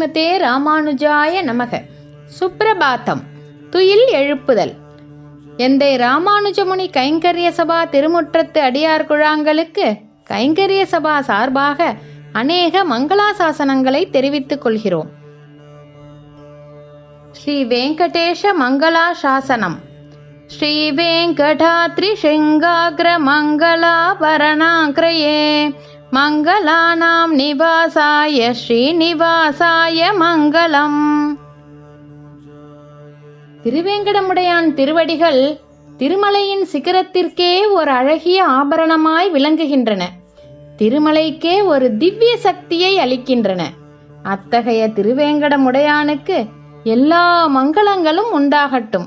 ஸ்ரீமதே ராமானுஜாய நமக. சுப்பிரபாத்தம் துயில் எழுப்புதல். எந்தை ராமானுஜமுனி கைங்கரிய சபா திருமுற்றத்து அடியார் குழாங்களுக்கு கைங்கரிய சபா சார்பாக அநேக மங்களாசாசனங்களை தெரிவித்துக் கொள்கிறோம். ஸ்ரீ வெங்கடேஷ மங்களாசாசனம். ஸ்ரீ வெங்கடாத்ரி சிங்காகிர மங்களாபரணாகிரயே மங்களானாம் நிவாசாய ஸ்ரீநிவாசாய மங்களம். திருவேங்கடமுடையான் திருவடிகள் திருமலையின் சிகரத்திற்கே ஒரு அழகிய ஆபரணமாய் விளங்குகின்றன. திருமலைக்கே ஒரு திவ்ய சக்தியை அளிக்கின்றன. அத்தகைய திருவேங்கடமுடையானுக்கு எல்லா மங்களங்களும் உண்டாகட்டும்.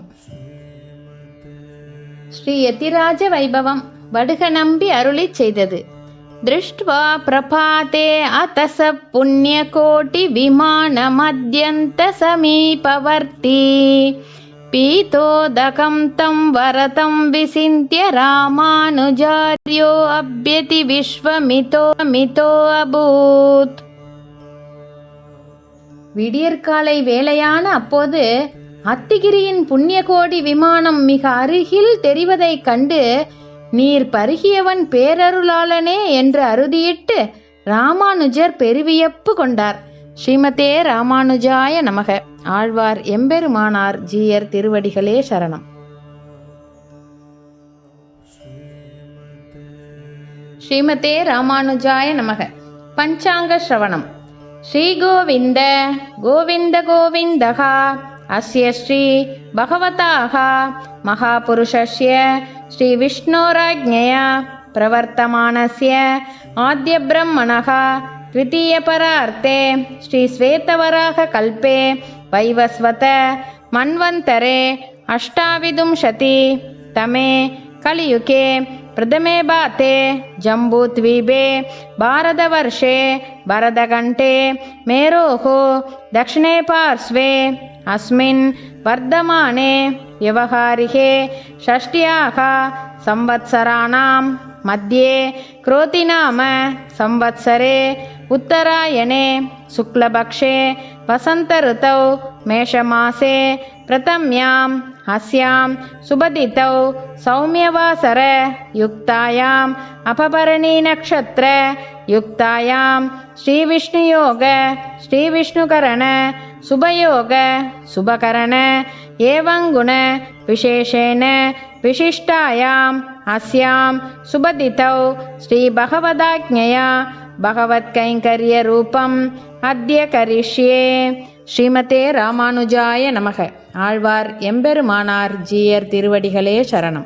ஸ்ரீ எத்திராஜ வைபவம் வடுக நம்பி அருளி செய்தது. दृष्ट्वा प्रभाते अतस पुण्यकोटिविमानमद्यन्तसमीपवर्ती पीतोदकं तं वरतं विचिन्त्य रामानुजार्यो अभ्यति विश्वमितो मितो अभूत् விடியற்காலை வேளையான அப்போது அத்திகிரியின் புண்ணியகோடி விமானம் மிக அருகில் தெரிவதைக் கண்டு நீர் பருகியவன் பேரருளாளனே என்று அறுதியிட்டு ராமானுஜர் பெருவியப்பு கொண்டார். ஸ்ரீமதே ராமானுஜாய நமக. ஆழ்வார் எம்பெருமானார் ஜீயர் திருவடிகளே சரணம். ஸ்ரீமதே ராமானுஜாய நமக. பஞ்சாங்க ஸ்ரவணம். ஸ்ரீ கோவிந்த கோவிந்த கோவிந்தகா. அஸ்ய ஸ்ரீ பகவதாக. மகாபுருஷஸ்ய श्रीविष्णोराज्ञया प्रवर्तमानस्य आद्यब्रह्मणः द्वितीयपरार्थे श्रीश्वेतवराहकल्पे वैवस्वत मन्वन्तरे अष्टाविंशति तमे कलियुगे प्रथमे बाते जम्बूद्वीपे भारतवर्षे भरतकण्ठे मेरोः दक्षिणे पार्श्वे अस्मिन् वर्धमाने व्यवहारिके षष्ट्याः संवत्सराणां मध्ये क्रोतिनाम संवत्सरे उत्तरायणे शुक्लपक्षे वसन्तऋतौ मेषमासे प्रथम्याम् अस्यां सुबदितौ सौम्यवासर युक्तायाम् अपभरणीनक्षत्र युक्तायां श्रीविष्णुयोग श्रीविष्णुकरण சுபயோக சுபகரண ஏவங்குண விசேஷேன விசிஷ்டாயாம் அஸ்யாம் சுபதிதௌ ஸ்ரீபகவதாஜ்ஞயா பகவத்கைங்கரியரூபம் அத்திய கரிஷ்யே. ஸ்ரீமதே ராமானுஜாய நமக. ஆழ்வார் எம்பெருமானார் ஜீயர் திருவடிகளே சரணம்.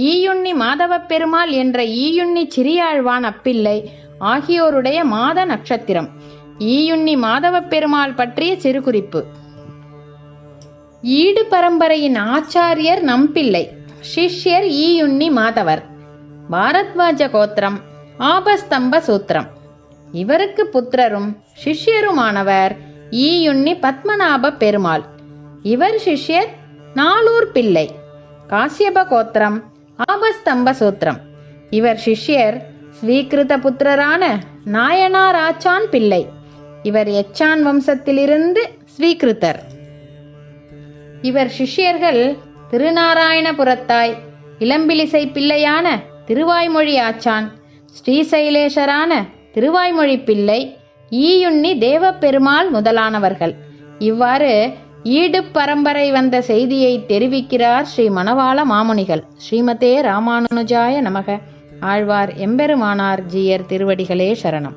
ஈயுண்ணி மாதவப் பெருமாள் என்ற ஈயுண்ணி சிறியாழ்வான் அப்பிள்ளை ஆகியோருடைய மாத நட்சத்திரம். ஈயுண்ணி மாதவப் பெருமாள் பற்றிய சிறுகுறிப்பு. ஈடு பரம்பரையின் ஆச்சாரியர் நம்பிள்ளை சிஷ்யர் ஈயுண்ணி மாதவர். பாரத்வாஜ கோத்திரம் ஆபஸ்தம்ப சூத்திரம். இவருக்கு புத்திரரும் சிஷ்யருமானவர் ஈயுண்ணி பத்மநாப பெருமாள். இவர் சிஷ்யர் நாளூர் பிள்ளை. காசியப கோத்திரம் ஆபஸ்தம்ப சூத்திரம் இவர் சிஷ்யர் ஸ்வீகிருத புத்திரரான நாயனாராச்சான் பிள்ளை. இவர் எச்சான் வம்சத்திலிருந்து ஸ்வீகிருத்தர் இவர் சிஷ்யர்கள் திருநாராயணபுரத்தாய் இளம்பிலிசை பிள்ளையான திருவாய்மொழி ஆச்சான் ஸ்ரீசைலேஷரான திருவாய்மொழி பிள்ளை ஈயுண்ணி தேவப்பெருமாள் முதலானவர்கள். இவ்வாறு ஈடு பரம்பரை வந்த செய்தியை தெரிவிக்கிறார் ஸ்ரீ மணவாள மாமுனிகள். ஸ்ரீமதே ராமானுஜாய நமக. ஆழ்வார் எம்பெருமானார் ஜீயர் திருவடிகளே சரணம்.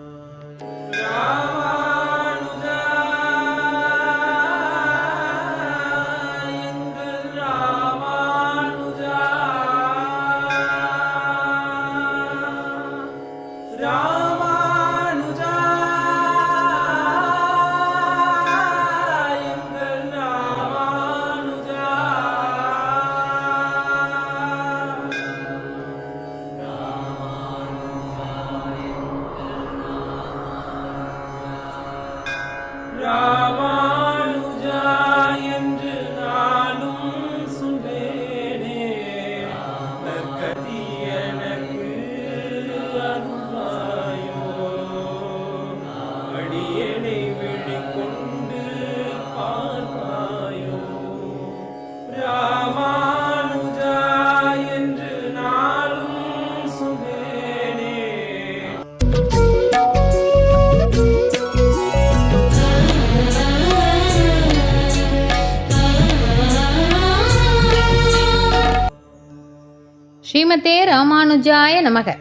ராமானுஜாய நமக.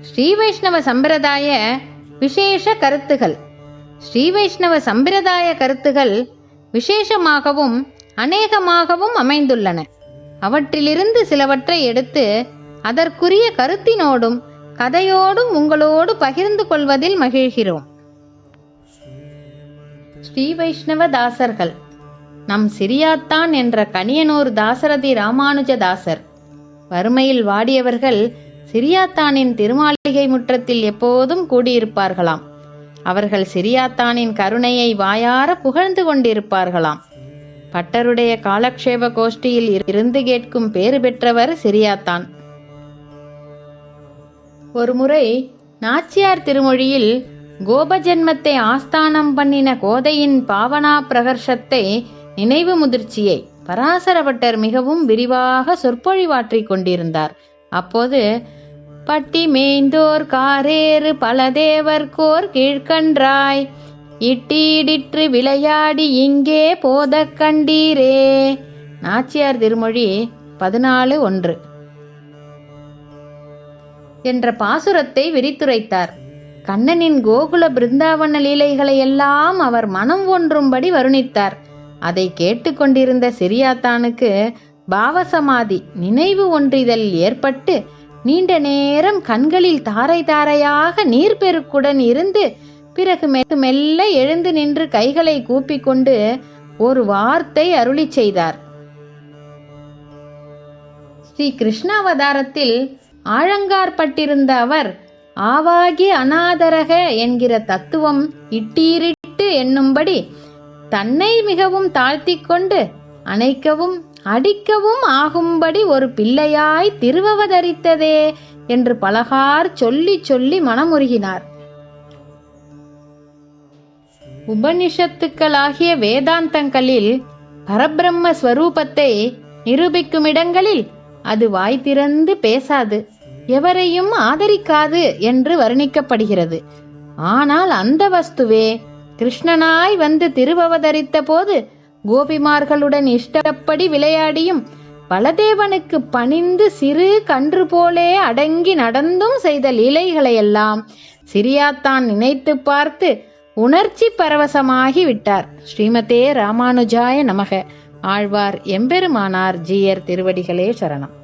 ஸ்ரீ வைஷ்ணவ சம்பிரதாய விசேஷ கருத்துகள். ஸ்ரீ வைஷ்ணவ சம்பிரதாய கருத்துகள் விசேஷமாகவும் அநேகமாகவும் அமைந்துள்ளன. அவற்றிலிருந்து சிலவற்றை எடுத்து அதற்குரிய கருத்தினோடும் கதையோடும் உங்களோடு பகிர்ந்து கொள்வதில் மகிழ்கிறோம். ஸ்ரீ வைஷ்ணவ தாசர்கள். நம் சிறியாத்தான் என்ற கனியனூர் தாசரதி ராமானுஜ தாசர். வறுமையில் வாடியவர்கள் சிரியாத்தானின் திருமாளிகை முற்றத்தில் எப்போதும் கூடியிருப்பார்களாம். அவர்கள் சிரியாத்தானின் கருணையை வாயார புகழ்ந்து கொண்டிருப்பார்களாம். பட்டருடைய காலக்ஷேப கோஷ்டியில் இருந்து கேட்கும் பேறு பெற்றவர் சிரியாத்தான். ஒருமுறை நாச்சியார் திருமொழியில் கோபஜென்மத்தை ஆஸ்தானம் பண்ணின கோதையின் பாவனா பிரகர்ஷத்தை நினைவு முதிர்ச்சியை பராசரபட்டர் மிகவும் விரிவாக சொற்பொழிவாற்றிக் கொண்டிருந்தார். அப்போது பட்டி மேய்ந்தோர் காரேறு பல தேவர்கோர் கீழ்கன்றாய். இட்டீடிற்று விளையாடி இங்கே போத கண்டீரே. நாச்சியார் திருமொழி பதினாலு ஒன்று. என்ற பாசுரத்தை விரித்துரைத்தார். கண்ணனின் கோகுல பிருந்தாவன லீலைகளை எல்லாம் அவர் மனம் ஒன்றும்படி வருணித்தார். அதை கேட்டுக்கொண்டிருந்த சிறியாத்தானுக்கு பாவசமாதி நினைவு ஒன்றிதழ் ஏற்பட்டு நீண்ட நேரம் கண்களில் தாரை தாரையாக நீர் பெருக்குடன் இருந்து பிறகு மெ- மெல்ல எழுந்து நின்று கைகளை கூப்பிக்கொண்டு ஒரு வார்த்தை அருளிச் செய்தார். ஸ்ரீ கிருஷ்ணாவதாரத்தில் ஆழங்கார்பட்டிருந்த அவர் ஆவாகி அநாதரக என்கிற தத்துவம் இட்டீரிட்டு என்னும்படி தன்னை மிகவும் தாழ்த்தி கொண்டு அணைக்கவும் அடிக்கவும் ஆகும்படி ஒரு பிள்ளையாய் திருவவதரித்ததே என்று பலகார் சொல்லி சொல்லி மனமுருகினார். உபனிஷத்துக்களாகிய வேதாந்தங்களில் பரபிரம்ம ஸ்வரூபத்தை நிரூபிக்கும் இடங்களில் அது வாய் திறந்து பேசாது எவரையும் ஆதரிக்காது என்று வர்ணிக்கப்படுகிறது. ஆனால் அந்த வஸ்துவே கிருஷ்ணனாய் வந்து திருவவதரித்த போது கோபிமார்களுடன் இஷ்டப்படி விளையாடியும் பலதேவனுக்கு பணிந்து சிறு கன்று போலே அடங்கி நடந்தும் செய்த லீலைகளையெல்லாம் சிரியாத்தான் நினைத்து பார்த்து உணர்ச்சி பரவசமாகி விட்டார். ஸ்ரீமதே ராமானுஜாய நமக. ஆழ்வார் எம்பெருமானார் ஜீயர் திருவடிகளே சரணம்.